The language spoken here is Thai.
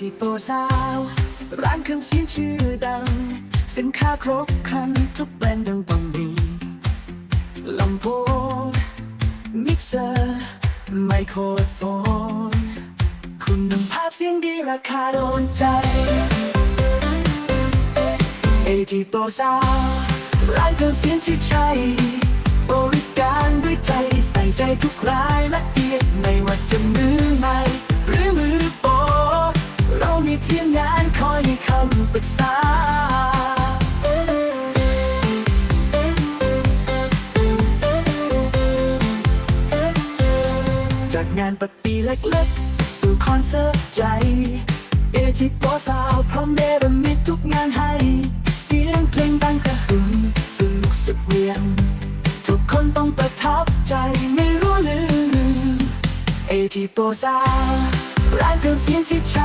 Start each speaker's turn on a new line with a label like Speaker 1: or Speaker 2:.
Speaker 1: ที่โปรซาว ร้านเครื่องเสียงชื่อดัง สินค้าครบครันทุกแบรนด์ดังต้องมีลำโพงมิกเซอร์ไมโครโฟน คุณภาพเสียงดีราคาโดนใจ เอทีโปรซาวร้านเครื่องเสียงที่ใช่บริการด้วยใจใส่ใจทุกรายละเอียด ทีมงานคอยให้คำปรึกษาจากงานปาร์ตี้เล็กๆ สู่คอนเสิร์ตใจ เอทิโปสาวพร้อมเดรมิตทุกงานให้ เสียงเพลงดังกระหึ่มสนุกสุดเวียนทุกคนต้องประทับใจไม่รู้ลืม เอทิโปสาวร้านเครื่องเสียงที่ใช่